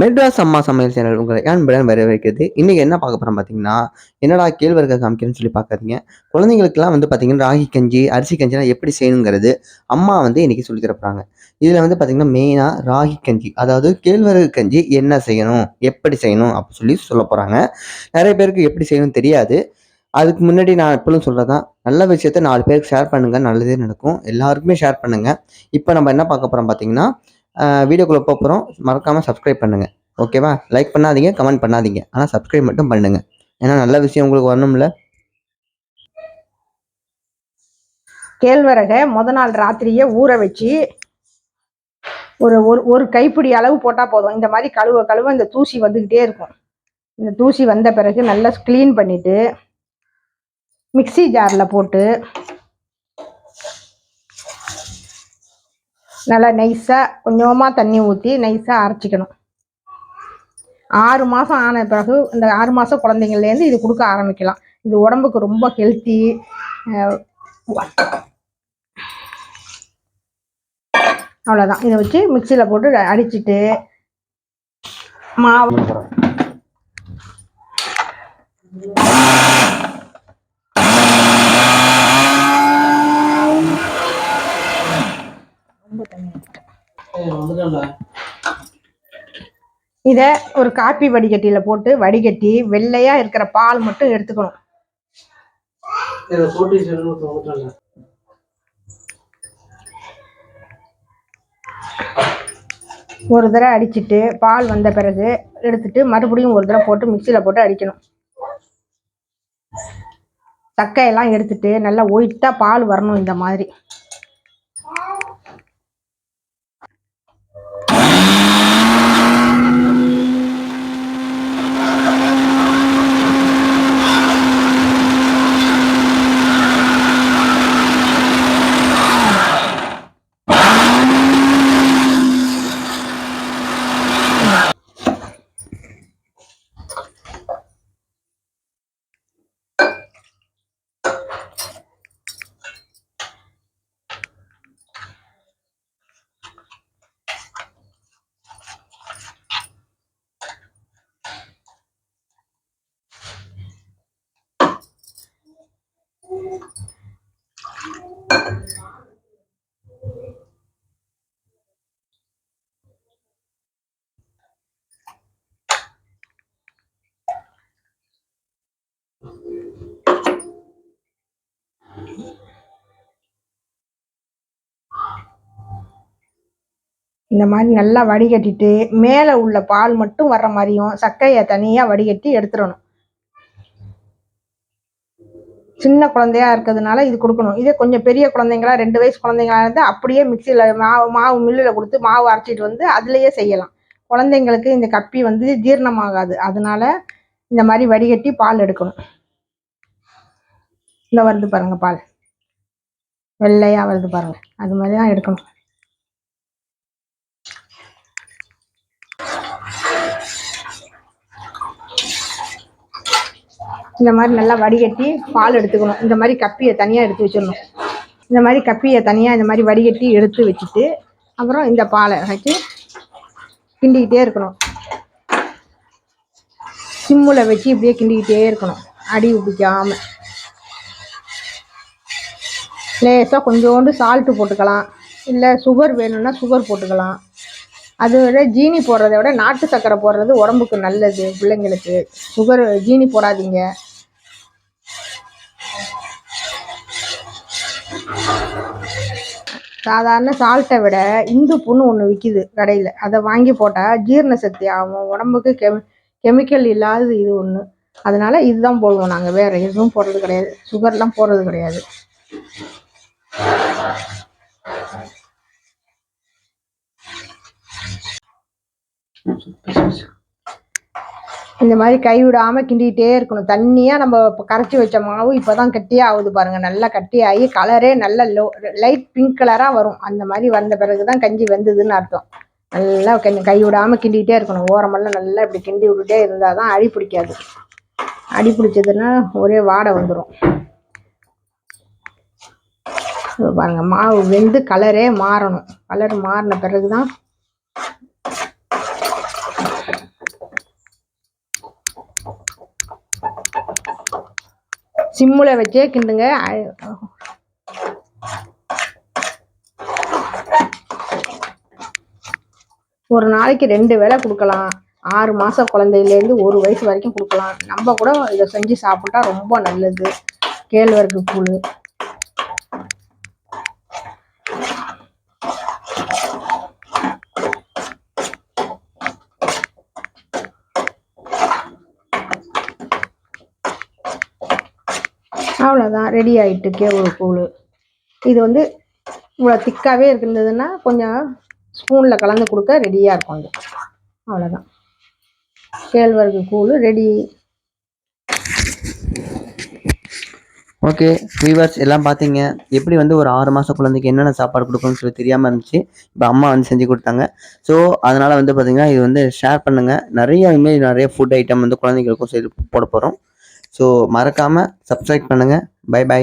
மெட்ராஸ் அம்மா சமையல் சேனல் உங்களை அன்புடன் வரவேற்கிறது. இன்னைக்கு என்ன பார்க்க போறோம் பார்த்தீங்கன்னா என்னடா கேழ்வரகு காமிக்கிறேன்னு சொல்லி பார்க்காதீங்க. குழந்தைங்களுக்குலாம் வந்து பார்த்தீங்கன்னா ராகி கஞ்சி அரிசி கஞ்சிலாம் எப்படி செய்யணுங்கிறது அம்மா வந்து இன்னைக்கு சொல்லி தரப்போகிறாங்க இதில் வந்து பார்த்தீங்கன்னா மெயினாக ராகி கஞ்சி அதாவது கேழ்வரகு கஞ்சி என்ன செய்யணும் எப்படி செய்யணும் அப்படின்னு சொல்லி சொல்ல போகிறாங்க நிறைய பேருக்கு எப்படி செய்யணும்னு தெரியாது. அதுக்கு முன்னாடி நான் எப்பவும் சொல்கிறதான் நல்ல விஷயத்த நாலு பேருக்கு ஷேர் பண்ணுங்கள் நல்லதே நடக்கும். எல்லாருக்குமே ஷேர் பண்ணுங்கள் இப்போ நம்ம என்ன பார்க்க போகிறோம் பார்த்தீங்கன்னா வீடியோக்குள்ளே போகிறோம் மறக்காமல் சப்ஸ்கிரைப் பண்ணுங்கள் ஓகேவா லைக் பண்ணாதீங்க கமெண்ட் பண்ணாதீங்க. ஆனால் சப்ஸ்கிரைப் மட்டும் பண்ணுங்கள் ஏன்னா நல்ல விஷயம் உங்களுக்கு வரணும்ல. கேழ்வரகை முத நாள் ராத்திரியே ஊற வச்சு ஒரு ஒரு ஒரு கைப்பிடி அளவு போட்டால் போதும். இந்த மாதிரி கழுவ கழுவ இந்த தூசி வந்துக்கிட்டே இருக்கும். இந்த தூசி வந்த பிறகு நல்லா க்ளீன் பண்ணிவிட்டு மிக்ஸி ஜாரில் போட்டு நல்லா நைஸாக கொஞ்சமாக தண்ணி ஊற்றி நைஸாக அரைச்சிக்கணும். ஆறு மாதம் ஆன பிறகு இந்த ஆறு மாதம் குழந்தைங்கள்லேருந்து இது கொடுக்க ஆரம்பிக்கலாம். இது உடம்புக்கு ரொம்ப ஹெல்த்தி அவ்வளோதான் இதை வச்சு மிக்சியில் போட்டு அடிச்சிட்டு மாவு ரொம்ப தண்ணி ஊத்திட்டேன். இதை ஒரு காப்பி வடிகட்டியில் போட்டு வடிகட்டி வெள்ளையாக இருக்கிற பால் மட்டும் எடுத்துக்கணும். ஒரு தடவை அடிச்சிட்டு பால் வந்த பிறகு எடுத்துட்டு மறுபடியும் ஒரு தடவை போட்டு மிக்சியில் போட்டு அடிக்கணும். தக்கையெல்லாம் எடுத்துட்டு நல்லா ஒயிட்டாக பால் வரணும் இந்த மாதிரி. இந்த மாதிரி நல்லா வடிகட்டிட்டு மேலே உள்ள பால் மட்டும் வர்ற மாதிரியும் சக்கையை தனியாக வடிகட்டி எடுத்துடணும். சின்ன குழந்தையா இருக்கிறதுனால இது கொடுக்கணும். இதே கொஞ்சம் பெரிய குழந்தைங்களா ரெண்டு வயசு குழந்தைங்களா இருந்தால் அப்படியே மிக்சியில் மாவு மாவு மில்லில் கொடுத்து மாவு அரைச்சிட்டு வந்து அதுலேயே செய்யலாம். குழந்தைங்களுக்கு இந்த கப்பி வந்து ஜீரணமாகாது. அதனால இந்த மாதிரி வடிகட்டி பால் எடுக்கணும். இல்லை வருது பாருங்க பால். வெள்ளையா வருது பாருங்க. அது மாதிரி தான் எடுக்கணும். இந்த மாதிரி நல்லா வடிகட்டி பால் எடுத்துக்கணும். இந்த மாதிரி கப்பியை தனியாக எடுத்து வச்சிடணும். இந்த மாதிரி கப்பியை தனியாக இந்த மாதிரி வடிகட்டி எடுத்து வச்சுட்டு அப்புறம் இந்த பாலை வச்சு கிண்டிக்கிட்டே இருக்கணும். சிம்மில் வச்சு இப்படியே கிண்டிக்கிட்டே இருக்கணும். அடி பிடிக்காம லேசாக கொஞ்சோண்டு சால்ட்டு போட்டுக்கலாம். இல்லை சுகர் வேணும்னா சுகர் போட்டுக்கலாம். அதை விட ஜீனி போடுறத விட நாட்டு சர்க்கரை போடுறது உடம்புக்கு நல்லது பிள்ளைங்களுக்கு. சுகர் ஜீனி போடாதீங்க. சாதாரண சால்ட்டை விட இந்து புண்ணு ஒன்று விற்கிது கடையில். அதை வாங்கி போட்டால் ஜீரண சக்தி ஆகும். உடம்புக்கு கெமி கெமிக்கல் இல்லாதது இது ஒன்று அதனால இதுதான் போடுவோம் நாங்கள் வேறு எதுவும் போடுறது கிடையாது. சுகர்லாம் போடுறது கிடையாது. இந்த மாதிரி கை விடாம கிண்டிகிட்டே இருக்கணும். தண்ணியாக நம்ம இப்போ கரைச்சி வச்ச மாவு இப்போ தான் கட்டியாக ஆகுது பாருங்க. நல்லா கட்டியாகி கலரே நல்ல லோ லைட் பிங்க் கலராக வரும். அந்த மாதிரி வந்த பிறகு தான் கஞ்சி வெந்ததுன்னு அர்த்தம். நல்லா கை விடாமல் கிண்டிகிட்டே இருக்கணும். ஓரமெல்லாம் நல்லா இப்படி கிண்டி விட்டுட்டே இருந்தால் தான் அடி பிடிக்காது. அடி பிடிச்சதுன்னா ஒரே வாடை வந்துடும் பாருங்கள் மாவு வெந்து கலரே மாறணும். கலர் மாறின பிறகு தான் சிம்மில் வச்சே கிண்டுங்க. ஒரு நாளைக்கு ரெண்டு வேலை கொடுக்கலாம். ஆறு மாதம் குழந்தையிலேருந்து ஒரு வயசு வரைக்கும் கொடுக்கலாம். நம்ம கூட இதை செஞ்சு சாப்பிட்டா ரொம்ப நல்லது. கேழ்வரகு கூழ். அவ்வளோதான் ரெடி ஆகிட்டு கேவுரு கூழ். இது வந்து இவ்வளோ திக்காகவே இருந்ததுன்னா கொஞ்சம் ஸ்பூனில் கலந்து கொடுக்க ரெடியாக இருக்கும் அது அவ்வளோதான் கேழ்வரகு கூழ் ரெடி ஓகே வியூவர்ஸ் எல்லாம் பார்த்தீங்க எப்படி வந்து ஒரு ஆறு மாதம் குழந்தைக்கு என்னென்ன சாப்பாடு கொடுக்கணும்னு சொல்லி தெரியாமல் இருந்துச்சு. இப்போ அம்மா வந்து செஞ்சு கொடுத்தாங்க. ஸோ அதனால் வந்து பார்த்தீங்கன்னா இது வந்து ஷேர் பண்ணுங்கள் நிறைய இதுமாரி நிறைய ஃபுட் ஐட்டம் வந்து குழந்தைங்களுக்கும் சரி போட போகிறோம் ஸோ மறக்காமல் சப்ஸ்கிரைப் பண்ணுங்கள் பை பை